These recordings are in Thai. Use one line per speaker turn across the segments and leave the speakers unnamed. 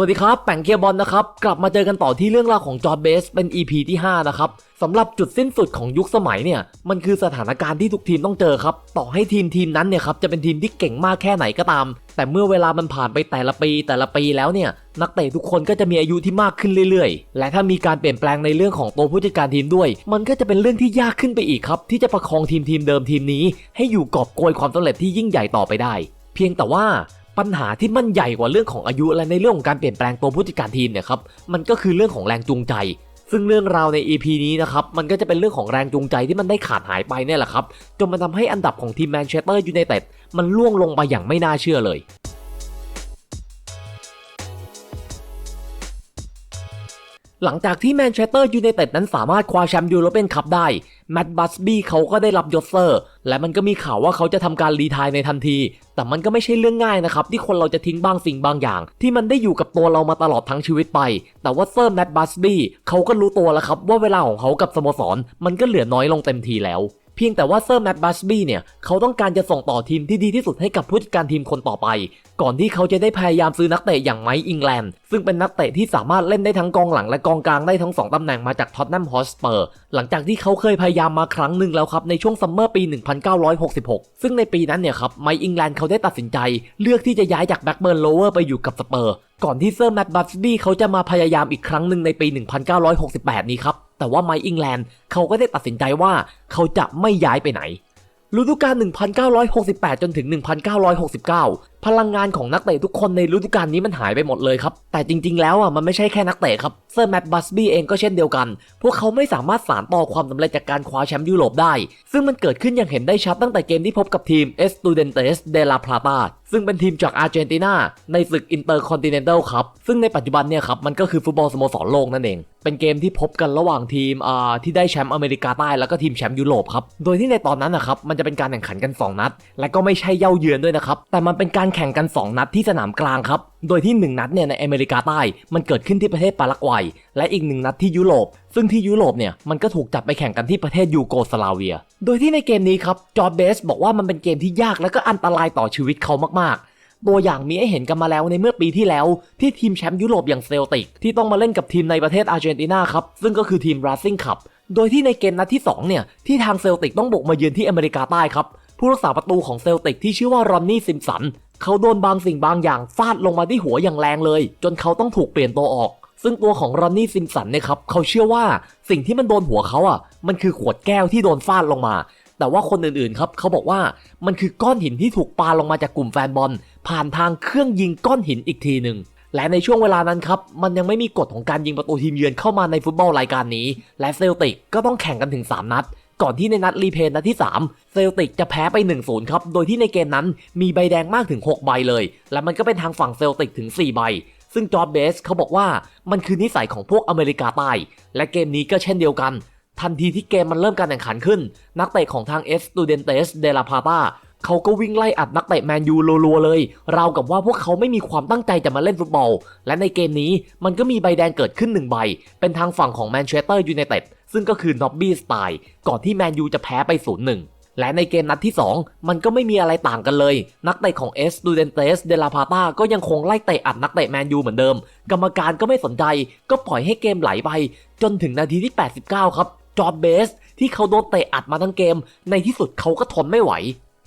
วัสดีครับแป่งเกียร์บอลนะครับ กลับมาเจอกันต่อที่เรื่องราวของจอร์เบสเป็น EP ที่ 5 นะครับสำหรับจุดสิ้นสุดของยุคสมัยเนี่ย มันคือสถานการณ์ที่ทุกทีมต้องเจอครับ ต่อให้ทีมทีมนั้นเนี่ยครับ จะเป็นทีมที่เก่งมากแค่ไหนก็ตาม แต่เมื่อเวลามันผ่านไปแต่ละปีแต่ละปีแล้วเนี่ย นักเตะทุกคนก็จะมีอายุที่มากขึ้นเรื่อยๆ และถ้ามีการเปลี่ยนแปลงในเรื่องของตัวผู้จัดการทีมด้วย มันก็จะเป็นเรื่องที่ยากขึ้นไปอีกครับ ที่จะประคองทีมทีมเดิมทีมนี้ ให้อยู่กอบโกยความสำเร็จที่ยิ่งใหญ่ต่อไปได้ เพียงแต่ว่า ปัญหาที่มันใหญ่กว่าเรื่องของอายุและในเรื่องของการเปลี่ยนแปลงตัวผู้จัดการทีมเนี่ยครับมันก็คือเรื่องของแรงจูงใจ ซึ่งเรื่องราวใน EP นี้นะครับมันก็จะเป็นเรื่องของแรงจูงใจที่มันได้ขาดหายไปเนี่ยแหละครับจนมันทำให้อันดับของทีมแมนเชสเตอร์ยูไนเต็ดมันล่วงลงไปอย่างไม่น่าเชื่อเลยหลังจากที่แมนเชสเตอร์ยูไนเต็ดนั้นสามารถคว้าแชมป์ยูโรเปียนคัพได้ แมตต์บัสบี้เขาก็ได้รับยศเซอร์ และมันก็มีข่าวว่าเขาจะทำการรีทายในทันที แต่มันก็ไม่ใช่เรื่องง่ายนะครับ ที่คนเราจะทิ้งบางสิ่งบางอย่าง ที่มันได้อยู่กับตัวเรามาตลอดทั้งชีวิตไป แต่ว่าเซอร์แมตต์บัสบี้เขาก็รู้ตัวแล้วครับว่าเวลาของเขากับสโมสร มันก็เหลือน้อยลงเต็มทีแล้ว เพียงแต่ว่าเซอร์แมตต์บัสบี้เนี่ยเขาต้องการจะส่งต่อทีมที่ดีที่สุดให้กับผู้จัดการทีมคนต่อไป ก่อนที่เขาจะได้พยายามซื้อนักเตะอย่างไมค์อิงแลนด์ซึ่งเป็นนักเตะที่สามารถเล่นได้ทั้งกองหลังและกองกลางได้ทั้ง 2ตำแหน่งมาจากท็อตแนมฮอสเปอร์หลังจากที่เขาเคยพยายามมาครั้งหนึ่งแล้วครับในช่วงซัมเมอร์ปี 1966 ซึ่งในปีนั้นเนี่ยครับไมค์อิงแลนด์เขาได้ตัดสินใจ เลือกที่จะย้ายจากแบ็กเบิร์นโลเวอร์ไปอยู่กับสเปอร์ก่อนที่เซอร์แมตต์บัสบี้เขาจะมาพยายามอีกครั้งหนึ่งในปี 1968 นี้ครับ แต่ว่าไมค์อิงแลนด์เขาก็ได้ตัดสินใจว่าเขาจะไม่ย้ายไปไหนฤดูกาล1968 จนถึง 1969พลังงานของนักเตะทุกคนในฤดูกาลนี้มันหายไปหมดเลยครับ แต่จริงๆ แล้วอะมันไม่ใช่แค่นักเตะครับเซอร์แมตต์บัสบี้เองก็เช่นเดียวกัน พวกเขาไม่สามารถสานต่อความสำเร็จจากการคว้าแชมป์ยุโรปได้ ซึ่งมันเกิดขึ้นอย่างเห็นได้ชัดตั้งแต่เกมที่พบกับทีม Estudiantes de la Plata ซึ่งเป็นทีมจากอาร์เจนตินาในศึกอินเตอร์คอนติเนนตัลครับ ซึ่งในปัจจุบันเนี่ยครับมันก็คือฟุตบอลสโมสรโลกนั่นเอง เป็นเกมที่พบกันระหว่างทีมอ่าที่ได้แชมป์อเมริกาใต้แล้วก็ทีมแชมป์ยุโรปครับ โดยที่ในตอนนั้นนะครับมันจะเป็นการแข่งขันกัน 2 นัด และก็ไม่ใช่เย่าเยือนด้วยนะครับ แต่มันเป็นการแข่งกัน 2 นัดที่สนามกลางครับ โดยที่ 1 นัดเนี่ยในอเมริกาใต้ มันเกิดขึ้นที่ประเทศปารากวัย และอีกหนึ่งนัดที่ยุโรป ซึ่งที่ยุโรปเนี่ยมันก็ถูกจัดไปแข่งกันที่ประเทศยูโกสลาเวีย โดยที่ในเกมนี้ครับจอร์เบสบอกว่ามันเป็นเกมที่ยากและก็อันตรายต่อชีวิตเขามากๆ ตัวอย่างมีให้เห็นกันมาแล้วในเมื่อปีที่แล้ว ที่ทีมแชมป์ยุโรปอย่างเซลติกที่ต้องมาเล่นกับทีมในประเทศอาร์เจนตินาครับซึ่งก็คือทีมราซิงคับโดยที่ในเกมนัดที่สองเนี่ยที่ทางเซลติกต้องบุกมาเยือนที่อเมริกาใต้ครับผู้รักษาประตูของเซลติกที่ชื่อว่ารอนนี่ซิมสัน เขาโดนบางสิ่งบางอย่างฟาดลงมาที่หัวอย่างแรงเลย จนเขาต้องถูกเปลี่ยนตัวออก ซึ่งตัวของรอนนี่ซิมสันเนี่ยครับเขาเชื่อว่าสิ่งที่มันโดนหัวเขาอะ มันคือขวดแก้วที่โดนฟาดลงมา แต่ว่าคนอื่นๆครับเขาบอกว่ามันคือก้อนหินที่ถูกปาลงมาจากกลุ่มแฟนบอล ผ่านทางเครื่องยิงก้อนหินอีกทีหนึ่งและในช่วงเวลานั้นครับ มันยังไม่มีกฎของการยิงประตูทีมเยือนเข้ามาในฟุตบอลรายการนี้ และเซลติกก็ต้องแข่งกันถึง 3 นัด ก่อนที่ในนัดรีเพย์นัดที่ 3 เซลติกจะแพ้ไป 1-0 ครับ โดยที่ในเกมนั้นมีใบแดงมากถึง 6 ใบเลย และมันก็เป็นทางฝั่งเซลติกถึง 4 ใบ ซึ่งจอร์ดเบสเขาบอกว่ามันคือนิสัยของพวกอเมริกาใต้และเกมนี้ก็เช่นเดียวกัน ทันทีที่เกมมันเริ่มการแข่งขันขึ้น นักเตะของทาง e s t u d i a n t e s de la Plata เขาก็วิ่งไล่อัดนักเตะแมนยูรัวๆเลย ราวกับว่าพวกเขาไม่มีความตั้งใจจะมาเล่นฟุตบอล และในเกมนี้มันก็มีใบแดงเกิดขึ้นหนึ่งใบ เป็นทางฝั่งของแมนเชสเตอร์ยูไนเต็ด ซึ่งก็คือน็อบบี้สไตล์ก่อนที่แมนยูจะแพ้ไป 0-1 และในเกมนัดที่ 2 มันก็ไม่มีอะไรต่างกันเลย นักเตะของเอสตูเดนเตสเดลาพาตาก็ยังคงไล่เตะอัดนักเตะแมนยูเหมือนเดิม กรรมการก็ไม่สนใจ ก็ปล่อยให้เกมไหลไป จนถึงนาทีที่ 89 ครับจอร์เบสที่เขาโดนเตะอัดมาทั้งเกม ในที่สุดเขาก็ทนไม่ไหว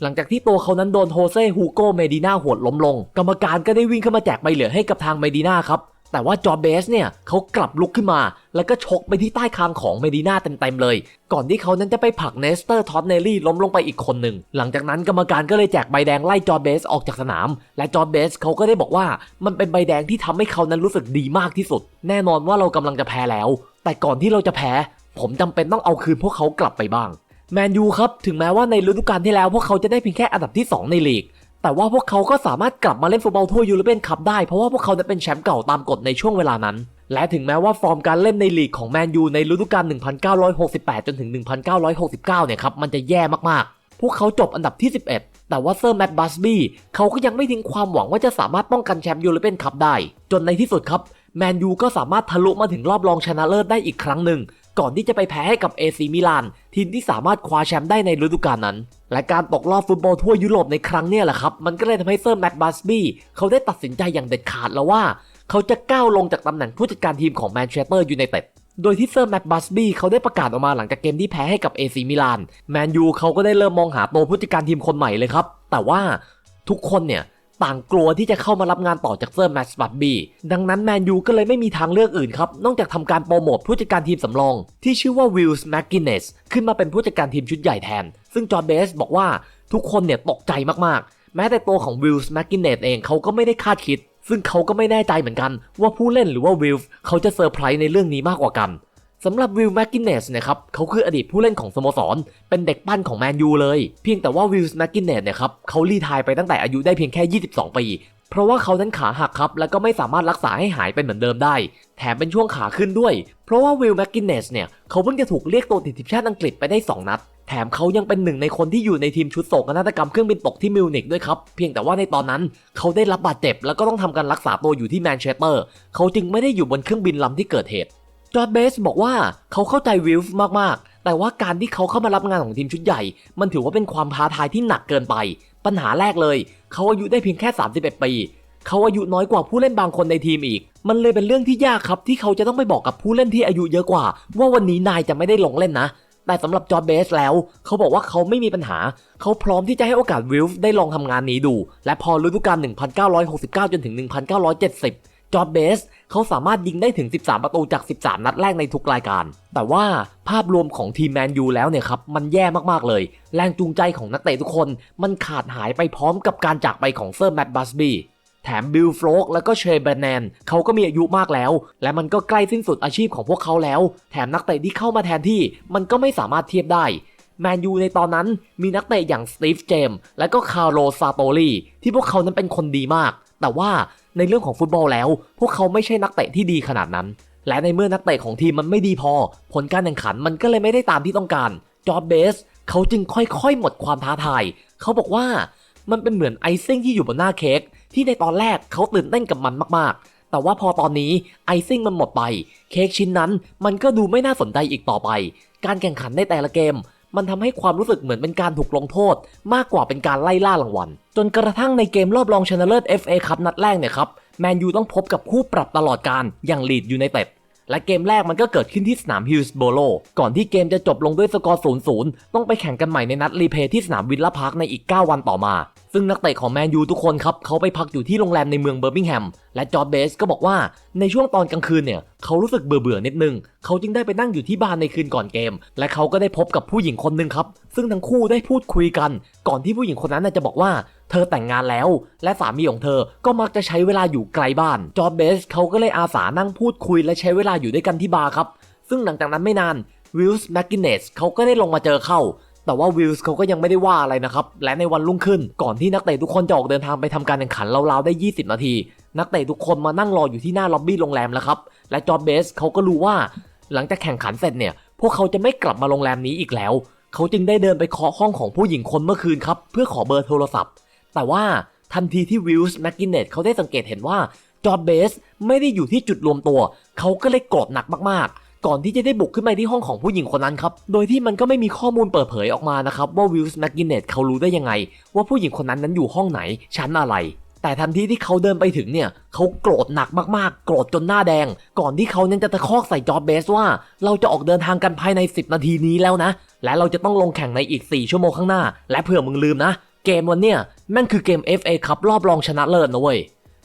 หลังจากที่ตัวเขานั้นโดนโฮเซ่ฮูโกเมดิน่าหวดล้มลง กรรมการก็ได้วิ่งเข้ามาแจกใบเหลืองให้กับทางเมดิน่าครับ แต่ว่าจอเบสเนี่ยเขากลับลุกขึ้นมา แล้วก็ชกไปที่ใต้คางของเมดิน่าเต็มๆเลย ก่อนที่เขานั้นจะไปผลักเนสเตอร์ท็อตเนลลี่ล้มลงไปอีกคนหนึ่ง หลังจากนั้นกรรมการก็เลยแจกใบแดงไล่จอเบสออกจากสนาม และจอเบสเขาก็ได้บอกว่ามันเป็นใบแดงที่ทำให้เขานั้นรู้สึกดีมากที่สุด แน่นอนว่าเรากำลังจะแพ้แล้ว แต่ก่อนที่เราจะแพ้ ผมจำเป็นต้องเอาคืนพวกเขากลับไปบ้างแมนยูครับ ถึงแม้ว่าในฤดูกาลที่แล้วพวกเขาจะได้เพียงแค่อันดับที่ 2 ในลีก แต่ว่าพวกเขาก็สามารถกลับมาเล่นฟุตบอลทั่วยูโรเปียนคัพได้เพราะว่าพวกเขาเป็นแชมป์เก่าตามกฎในช่วงเวลานั้น และถึงแม้ว่าฟอร์มการเล่นในลีกของแมนยูในฤดูกาล 1968 จนถึง 1969 เนี่ยครับมันจะแย่มากๆ พวกเขาจบอันดับที่ 11 แต่ว่าเซอร์แมตต์บัสบี้เขาก็ยังไม่ทิ้งความหวังว่าจะสามารถป้องกันแชมป์ยูโรเปียนคัพได้ จนในที่สุดครับแมนยูก็สามารถทะลุมาถึงรอบรองชนะเลิศได้อีกครั้งหนึ่ง ก่อนที่จะไปแพ้ให้กับเอซีมิลานทีมที่สามารถคว้าแชมป์ได้ในฤดูกาลนั้น และการตกรอบฟุตบอลทั่วยุโรปในครั้งนี้แหละครับมันก็เลยทำให้เซอร์แมตต์บัสบี้เขาได้ตัดสินใจอย่างเด็ดขาดแล้วว่า เขาจะก้าวลงจากตำแหน่งผู้จัดการทีมของแมนเชสเตอร์ยูไนเต็ดโดยที่เซอร์แมตต์บัสบี้เขาได้ประกาศออกมาหลังจากเกมที่แพ้ให้กับเอซีมิลานแมนยูเขาก็ได้เริ่มมองหาตัวผู้จัดการทีมคนใหม่เลยครับแต่ว่าทุกคนเนี่ย ต่างกลัวที่จะเข้ามารับงานต่อจากเซอร์แมตต์บัสบี้ดังนั้นแมนยูก็เลยไม่มีทางเลือกอื่นครับ นอกจากทำการโปรโมทผู้จัดการทีมสำรอง ที่ชื่อว่าวิลส์แมกกินเนสขึ้นมาเป็นผู้จัดการทีมชุดใหญ่แทน ซึ่งจอร์เบสบอกว่าทุกคนเนี่ยตกใจมากๆ แม้แต่ตัวของวิลส์แมกกินเนสเองเขาก็ไม่ได้คาดคิด ซึ่งเขาก็ไม่แน่ใจเหมือนกัน ว่าผู้เล่นหรือว่าวิลส์เขาจะเซอร์ไพรส์ในเรื่องนี้มากกว่ากัน สำหรับวิลแมกกินเนสเนี่ยครับเขาคืออดีตผู้เล่นของสโมสร เป็นเด็กปั้นของแมนยูเลย เพียงแต่ว่าวิลแมกกินเนสเนี่ยครับเขารีไทายไปตั้งแต่อายุได้เพียงแค่ 22 ปี เพราะว่าเขานั้นขาหักครับ แล้วก็ไม่สามารถรักษาให้หายเป็นเหมือนเดิมได้ แถมเป็นช่วงขาขึ้นด้วย เพราะว่าวิลแมกกินเนสเนี่ยเขาเพิ่งจะถูกเรียกตัวติดทีมชาติอังกฤษไปได้ 2 นัด แถมเขายังเป็นหนึ่งในคนที่อยู่ในทีมชุดโศกนาฏกรรมเครื่องบินตกที่มิวนิกด้วยครับเพียงแต่ว่าในตอนนั้นเขาได้รับบาดเจ็บ แล้วก็ต้องทำการรักษาตัวอยู่ที่แมนเชสเตอร์เขาจึงไม่ได้อยู่บนเครื่องบินลำที่เกิดเหตุ จอร์ดเบสบอกว่าเขาเข้าใจวิลฟ์มากๆ แต่ว่าการที่เขาเข้ามารับงานของทีมชุดใหญ่ มันถือว่าเป็นความท้าทายที่หนักเกินไป ปัญหาแรกเลย เขาอายุได้เพียงแค่ 31 ปีเขาอายุน้อยกว่าผู้เล่นบางคนในทีมอีก มันเลยเป็นเรื่องที่ยากครับที่เขาจะต้องไปบอกกับผู้เล่นที่อายุเยอะกว่า ว่าวันนี้นายจะไม่ได้ลงเล่นนะ แต่สำหรับจอร์ดเบสแล้ว เขาบอกว่าเขาไม่มีปัญหา เขาพร้อมที่จะให้โอกาสวิลฟ์ได้ลองทำงานนี้ดู และพอฤดูกาล1969 จนถึง 1970 จอร์เบสเขาสามารถยิงได้ถึง 13 ประตูจาก 13 นัดแรกในทุกรายการ แต่ว่าภาพรวมของทีมแมนยูแล้วเนี่ยครับ มันแย่มากๆเลย แรงจูงใจของนักเตะทุกคน มันขาดหายไปพร้อมกับการจากไปของเซอร์แมตต์บัสบีแถมบิลฟลอกแล้วก็เชย์แบนแนนเขาก็มีอายุมากแล้ว และมันก็ใกล้สิ้นสุดอาชีพของพวกเขาแล้ว แถมนักเตะที่เข้ามาแทนที่ มันก็ไม่สามารถเทียบได้แมนยูในตอนนั้นมีนักเตะอย่างสตีฟเจมส์และก็คาร์โลซาโตลีที่พวกเขานั้นเป็นคนดีมาก แต่ว่า ในเรื่องของฟุตบอลแล้ว พวกเขาไม่ใช่นักเตะที่ดีขนาดนั้น และในเมื่อนักเตะของทีมมันไม่ดีพอ ผลการแข่งขันมันก็เลยไม่ได้ตามที่ต้องการจอร์ดเบสเขาจึงค่อยๆ หมดความท้าทาย เขาบอกว่ามันเป็นเหมือนไอซิ่งที่อยู่บนหน้าเค้กที่ในตอนแรกเขาตื่นเต้นกับมันมากๆ แต่ว่าพอตอนนี้ไอซิ่งมันหมดไป เค้กชิ้นนั้นมันก็ดูไม่น่าสนใจอีกต่อไป การแข่งขันในแต่ละเกม มันทำให้ความรู้สึกเหมือนเป็นการถูกลงโทษ มากกว่าเป็นการไล่ล่ารางวัล จนกระทั่งในเกมรอบรองชนะเลิศ FA คัพนัดแรกเนี่ยครับแมนยูต้องพบกับคู่ปรับตลอดการอย่างลีดยูไนเต็ดและเกมแรกมันก็เกิดขึ้นที่สนามฮิลส์โบโลก่อนที่เกมจะจบลงด้วยสกอร์ 0-0 ต้องไปแข่งกันใหม่ในนัดรีเพย์ที่สนามวิลล่าพาร์คในอีก 9 วันต่อมา ซึ่งนักเตะของแมนยูทุกคนครับเขาไปพักอยู่ที่โรงแรมในเมืองเบอร์มิงแฮม และจอร์ดเบสก็บอกว่าในช่วงตอนกลางคืนเนี่ยเขารู้สึกเบื่อเบื่อนิดนึง เขาจึงได้ไปนั่งอยู่ที่บ้านในคืนก่อนเกม และเขาก็ได้พบกับผู้หญิงคนหนึ่งครับ ซึ่งทั้งคู่ได้พูดคุยกัน ก่อนที่ผู้หญิงคนนั้นจะบอกว่าเธอแต่งงานแล้ว และสามีของเธอก็มักจะใช้เวลาอยู่ไกลบ้าน จอร์ดเบสเขาก็เลยอาสานั่งพูดคุย และใช้เวลาอยู่ด้วยกันที่บาร์ครับ ซึ่งหลังจากนั้นไม่นานวิลส์แมกกินเนสเขาก็ได้ลงมาเจอเข้า แต่ว่าวิลส์เขาก็ยังไม่ได้ว่าอะไรนะครับ และในวันรุ่งขึ้น ก่อนที่นักเตะทุกคนจะออกเดินทางไปทำการแข่งขันราวๆได้ 20 นาที นักเตะทุกคนมานั่งรออยู่ที่หน้าล็อบบี้โรงแรมแล้วครับ และจอร์ดเบสเขาก็รู้ว่า หลังจากแข่งขันเสร็จเนี่ย พวกเขาจะไม่กลับมาโรงแรมนี้อีกแล้ว เขาจึงได้เดินไปเคาะห้องของผู้หญิงคนเมื่อคืนครับเพื่อขอเบอร์โทรศัพท์ แต่ว่าทันทีที่วิลส์แมกกินเนตเขาได้สังเกตเห็นว่าจอร์ดเบสไม่ได้อยู่ที่จุดรวมตัว เขาก็เลยโกรธหนักมากๆ ก่อนที่จะได้บุกขึ้นไปที่ห้องของผู้หญิงคนนั้นครับ โดยที่มันก็ไม่มีข้อมูลเปิดเผยออกมานะครับว่าวิลส์แมกกินเนตเขารู้ได้ยังไง ว่าผู้หญิงคนนั้นนั้นอยู่ห้องไหนชั้นอะไร แต่ทันทีที่เขาเดินไปถึงเนี่ยเขาโกรธหนักมากๆ โกรธจนหน้าแดง ก่อนที่เขานั้นจะตะคอกใส่จอร์ดเบสว่า เราจะออกเดินทางกันภายใน 10 นาทีนี้แล้วนะ และเราจะต้องลงแข่งในอีก 4 ชั่วโมงข้างหน้า และเผื่อมึงลืมนะ เกมวันเนี่ยแม่งคือเกม FA คัพรอบรองชนะเลิศนะเว้ย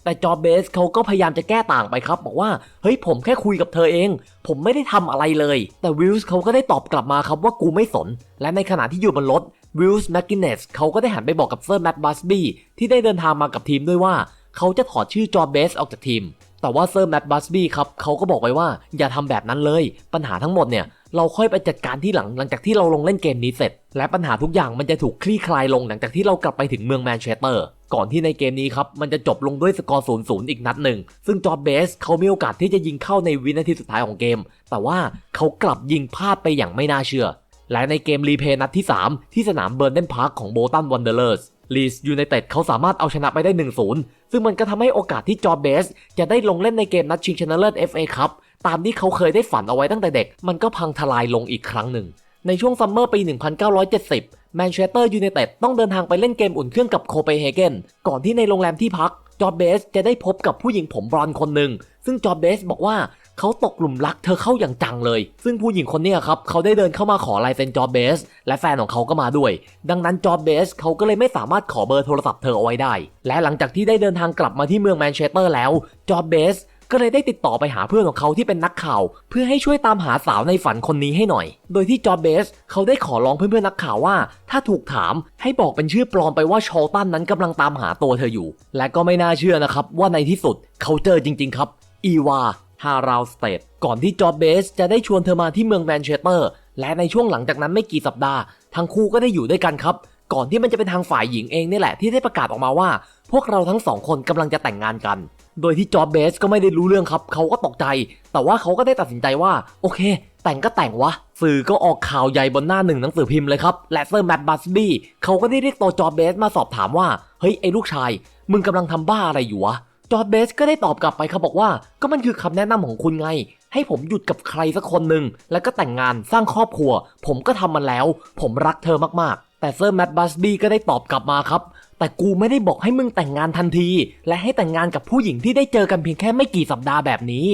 แต่จอเบสเขาก็พยายามจะแก้ต่างไปครับบอกว่าเฮ้ยผมแค่คุยกับเธอเอง ผมไม่ได้ทำอะไรเลย แต่วิลส์เขาก็ได้ตอบกลับมาครับว่ากูไม่สน และในขณะที่อยู่บนรถวิลส์แมกกินเนสเขาก็ได้หันไปบอกกับเซอร์แมตต์บัสบี้ที่ได้เดินทางมากับทีมด้วยว่า เขาจะถอดชื่อจอเบสออกจากทีม แต่ว่าเซอร์แมตต์บัสบี้ครับเขาก็บอกไว้ว่าอย่าทำแบบนั้นเลย ปัญหาทั้งหมดเนี่ยเราค่อยไปจัดการที่หลังหลังจากที่เราลงเล่นเกมนี้เสร็จ และปัญหาทุกอย่างมันจะถูกคลี่คลายลงหลังจากที่เรากลับไปถึงเมืองแมนเชสเตอร์ ก่อนที่ในเกมนี้ครับมันจะจบลงด้วยสกอร์0-0อีกนัดหนึ่ง ซึ่งจอร์เบสเขามีโอกาสที่จะยิงเข้าในวินาทีสุดท้ายของเกม แต่ว่าเขากลับยิงพลาดไปอย่างไม่น่าเชื่อ และในเกมรีเพย์นัดที่ 3 ที่สนามเบิร์นเดนพาร์คของโบตันวันเดอร์เลอร์สลีสยูไนเต็ดเขาสามารถเอาชนะไปได้ 1-0 ซึ่งมันก็ทำให้โอกาสที่จอร์เบส จะได้ลงเล่นในเกมนัดชิงชนะเลิศ FA คัพตามที่เขาเคยได้ฝันเอาไว้ตั้งแต่เด็ก มันก็พังทลายลงอีกครั้งหนึ่งในช่วงซัมเมอร์ปี 1970 แมนเชสเตอร์ยูไนเต็ดต้องเดินทางไปเล่นเกมอุ่นเครื่องกับโคเปนเฮเกนก่อนที่ในโรงแรมที่พักจอร์เบสจะได้พบกับผู้หญิงผมบลอนด์คนหนึ่ง ซึ่งจอร์เบสบอกว่าเขาตกหลุมรักเธอเข้าอย่างจังเลย ซึ่งผู้หญิงคนนี้ครับเขาได้เดินเข้ามาขอลายเซ็นจอร์เบส และแฟนของเขาก็มาด้วย ดังนั้นจอร์เบสเขาก็เลยไม่สามารถขอเบอร์โทรศัพท์เธอเอาไว้ได้ และหลังจากที่ได้เดินทางกลับมาที่เมืองแมนเชสเตอร์แล้วจอร์เบส ก็เลยได้ติดต่อไปหาเพื่อนของเขาที่เป็นนักข่าว เพื่อให้ช่วยตามหาสาวในฝันคนนี้ให้หน่อย โดยที่จอร์เบสเขาได้ขอร้องเพื่อนๆนักข่าวว่า ถ้าถูกถามให้บอกเป็นชื่อปลอมไปว่าชอลตันนั้นกำลังตามหาตัวเธออยู่ และก็ไม่น่าเชื่อนะครับว่าในที่สุดเขาเจอจริง ๆ ครับ อีวาฮาราวสเตดก่อนที่จอร์เบสจะได้ชวนเธอมาที่เมืองแมนเชสเตอร์ และในช่วงหลังจากนั้นไม่กี่สัปดาห์ ทั้งคู่ก็ได้อยู่ด้วยกันครับ ก่อนที่มันจะเป็นทางฝ่ายหญิงเองนี่แหละที่ได้ประกาศออกมาว่า พวกเราทั้งสองคนกำลังจะแต่งงานกัน โดยที่จอร์เบสก็ไม่ได้รู้เรื่องครับ เขาก็ตกใจ แต่ว่าเขาก็ได้ตัดสินใจว่า โอเค แต่งก็แต่งวะ สื่อก็ออกข่าวใหญ่บนหน้าหนึ่งหนังสือพิมพ์เลยครับและเซอร์แมตบัสบี้เขาก็ได้เรียกตัวจอร์เบสมาสอบถามว่า เฮ้ยไอ้ลูกชาย มึงกำลังทำบ้าอะไรอยู่วะ จอร์เบสก็ได้ตอบกลับไปเขาบอกว่า ก็มันคือคำแนะนำของคุณไง ให้ผมหยุดกับใครสักคนหนึ่งแล้วก็แต่งงานสร้างครอบครัว ผมก็ทำมันแล้ว ผมรักเธอมากๆ แต่เซอร์แมตบัสบี้ก็ได้ตอบกลับมาครับ แต่กูไม่ได้บอกให้มึงแต่งงานทันที และให้แต่งงานกับผู้หญิงที่ได้เจอกันเพียงแค่ไม่กี่สัปดาห์แบบนี้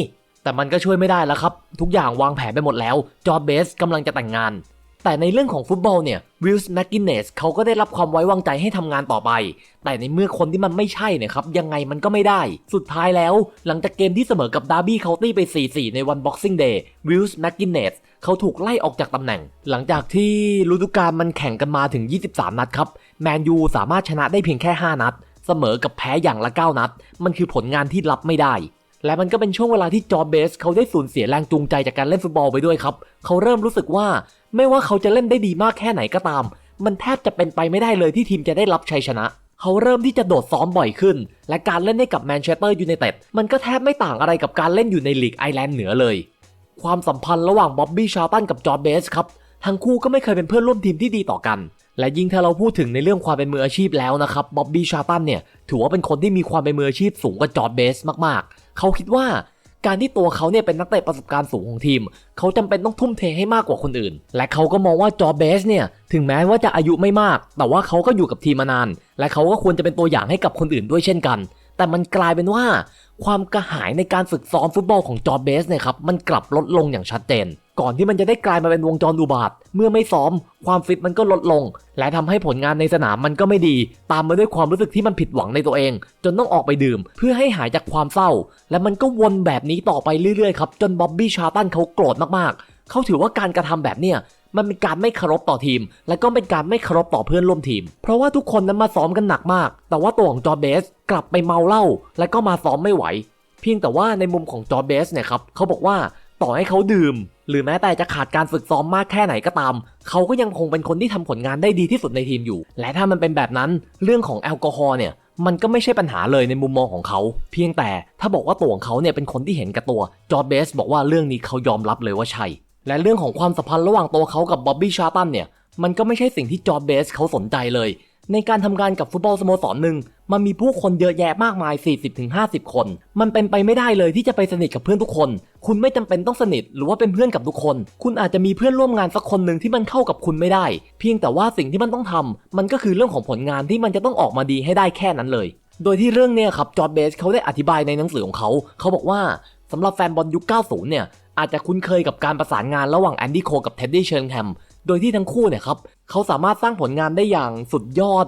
แต่มันก็ช่วยไม่ได้แล้วครับ ทุกอย่างวางแผนไปหมดแล้ว จอร์เบสกำลังจะแต่งงาน แต่ในเรื่องของฟุตบอลเนี่ยวิลส์แมกกินเนสเขาก็ได้รับความไว้วางใจให้ทำงานต่อไป แต่ในเมื่อคนที่มันไม่ใช่เนี่ยครับยังไงมันก็ไม่ได้ สุดท้ายแล้ว หลังจากเกมที่เสมอกับดาร์บี้เคาน์ตี้ไป 4-4 ในวัน Boxing Day วิลส์แมกกินเนสเขาถูกไล่ออกจากตำแหน่ง หลังจากที่ฤดูกาลมันแข่งกันมาถึง 23 นัดครับ แมนยูสามารถชนะได้เพียงแค่ 5 นัด เสมอกับแพ้อย่างละ 9 นัด มันคือผลงานที่รับไม่ได้ และมันก็เป็นช่วงเวลาที่จอเบส เขาได้สูญเสียแรงจูงใจจากการเล่นฟุตบอลไปด้วยครับ เขาเริ่มรู้สึกว่าไม่ว่าเขาจะเล่นได้ดีมากแค่ไหนก็ตาม มันแทบจะเป็นไปไม่ได้เลยที่ทีมจะได้รับชัยชนะเขาเริ่มที่จะโดดซ้อมบ่อยขึ้น และการเล่นให้กับแมนเชสเตอร์ยูไนเต็ดมันก็แทบไม่ต่างอะไรกับการเล่นอยู่ในลีกไอแลนด์เหนือเลย ความสัมพันธ์ระหว่างบ๊อบบี้ชาร์ตันกับจอร์เบสครับ ทั้งคู่ก็ไม่เคยเป็นเพื่อนร่วมทีมที่ดีต่อกัน และยิ่งถ้าเราพูดถึงในเรื่องความเป็นมืออาชีพแล้วนะครับบ๊อบบี้ชาร์ตันเนี่ยถือว่าเป็นคนที่มีความเป็นมืออาชีพสูงกว่าจอร์ดเบสมากๆ เขาคิดว่าการที่ตัวเขาเนี่ยเป็นนักเตะประสบการณ์สูงของทีม เขาจำเป็นต้องทุ่มเทให้มากกว่าคนอื่น และเขาก็มองว่าจอร์เบสเนี่ย ถึงแม้ว่าจะอายุไม่มาก แต่ว่าเขาก็อยู่กับทีมมานาน และเขาก็ควรจะเป็นตัวอย่างให้กับคนอื่นด้วยเช่นกัน แต่มันกลายเป็นว่า ความกระหายในการฝึกซ้อมฟุตบอลของจอร์เบสเนี่ยครับมันกลับลดลงอย่างชัดเจน ก่อนที่มันจะได้กลายมาเป็นวงจรอุบาท เมื่อไม่ซ้อม ความฟิตมันก็ลดลง และทำให้ผลงานในสนามมันก็ไม่ดี ตามมาด้วยความรู้สึกที่มันผิดหวังในตัวเอง จนต้องออกไปดื่ม เพื่อให้หายจากความเศร้า และมันก็วนแบบนี้ต่อไปเรื่อยๆครับจนบ๊อบบี้ชาตันเขาโกรธมากๆเขาถือว่าการกระทำแบบเนี้ย มันเป็นการไม่เคารพต่อทีม และก็เป็นการไม่เคารพต่อเพื่อนร่วมทีม เพราะว่าทุกคนนั้นมาซ้อมกันหนักมาก แต่ว่าตัวของจอเบสกลับไปเมาเหล้าและก็มาซ้อมไม่ไหว เพียงแต่ว่าในมุมของจอเบสเนี่ยครับเขาบอกว่าต่อให้เขาดื่ม หรือแม้แต่จะขาดการฝึกซ้อมมากแค่ไหนก็ตาม เขาก็ยังคงเป็นคนที่ทำผลงานได้ดีที่สุดในทีมอยู่ และถ้ามันเป็นแบบนั้นเรื่องของแอลกอฮอล์เนี่ยมันก็ไม่ใช่ปัญหาเลยในมุมมองของเขา เพียงแต่ถ้าบอกว่าตัวของเขาเนี่ยเป็นคนที่เห็นกับตัวจอร์เบสบอกว่าเรื่องนี้เขายอมรับเลยว่าใช่ และเรื่องของความสัมพันธ์ระหว่างตัวเขากับบ๊อบบี้ชาร์ตันเนี่ย มันก็ไม่ใช่สิ่งที่จอร์เบสเขาสนใจเลย ในการทำงานกับฟุตบอลสโมสรหนึ่งมันมีผู้คนเยอะแยะมากมาย 40-50 คน มันเป็นไปไม่ได้เลยที่จะไปสนิทกับเพื่อนทุกคน คุณไม่จำเป็นต้องสนิทหรือว่าเป็นเพื่อนกับทุกคน คุณอาจจะมีเพื่อนร่วมงานสักคนหนึ่งที่มันเข้ากับคุณไม่ได้ เพียงแต่ว่าสิ่งที่มันต้องทำมันก็คือเรื่องของผลงานที่มันจะต้องออกมาดีให้ได้แค่นั้นเลย โดยที่เรื่องเนี้ยครับจอร์ดเบสเขาได้อธิบายในหนังสือของเขา เขาบอกว่าสำหรับแฟนบอลยุค 90 เนี่ย อาจจะคุ้นเคยกับการประสานงานระหว่างแอนดี้โคกับเท็ดดี้เชิร์นแฮมโดยที่ทั้งคู่เนี่ยครับเขาสามารถสร้างผลงานได้อย่างสุดยอด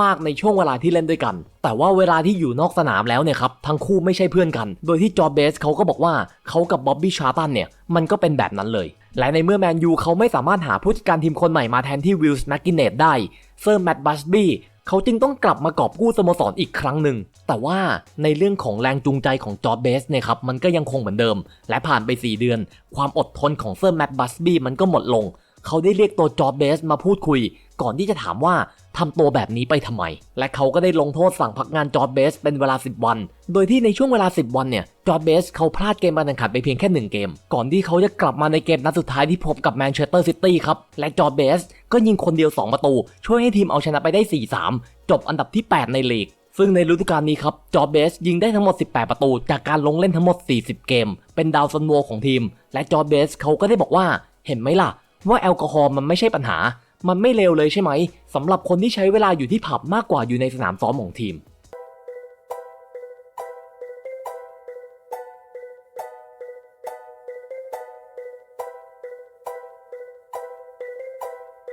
มากๆในช่วงเวลาที่เล่นด้วยกัน แต่ว่าเวลาที่อยู่นอกสนามแล้วเนี่ยครับทั้งคู่ไม่ใช่เพื่อนกัน โดยที่จอร์เบสเขาก็บอกว่าเขากับบ๊อบบี้ชาร์ตันเนี่ยมันก็เป็นแบบนั้นเลย และในเมื่อแมนยูเขาไม่สามารถหาผู้จัดการทีมคนใหม่มาแทนที่วิลส์แมกกินเนตได้เซอร์แมตต์บัสบี้ เขาจึงต้องกลับมากอบกู้สโมสรอีกครั้งหนึ่ง แต่ว่าในเรื่องของแรงจูงใจของจอร์ดเบสเนี่ยครับมันก็ยังคงเหมือนเดิม และผ่านไป 4 เดือน ความอดทนของเซอร์แมตต์บัสบี้มันก็หมดลง เขาได้เรียกตัวจอร์ดเบสมาพูดคุย ก่อนที่จะถามว่า ทำตัวแบบนี้ไปทำไม และเขาก็ได้ลงโทษสั่งพักงานจอร์เบสเป็นเวลา 10 วัน โดยที่ในช่วงเวลา 10 วันเนี่ยจอร์เบสเขาพลาดเกมการแข่งขันไปเพียงแค่ 1 เกม ก่อนที่เขาจะกลับมาในเกมนัดสุดท้ายที่พบกับแมนเชสเตอร์ซิตี้ครับ และจอร์เบสก็ยิงคนเดียว 2 ประตู ช่วยให้ทีมเอาชนะไปได้ 4-3 จบอันดับที่ 8 ในลีกซึ่งในฤดูกาลนี้ครับจอร์เบสยิงได้ทั้งหมด 18 ประตู จากการลงเล่นทั้งหมด 40 เกม เป็นดาวซันโวของทีม และจอร์เบสเขาก็ได้บอกว่า เห็นไหมล่ะ ว่าแอลกอฮอล์มันไม่ใช่ปัญหา มันไม่เร็วเลยใช่ไหมสำหรับคนที่ใช้เวลาอยู่ที่ผับมากกว่าอยู่ในสนามซ้อมของทีม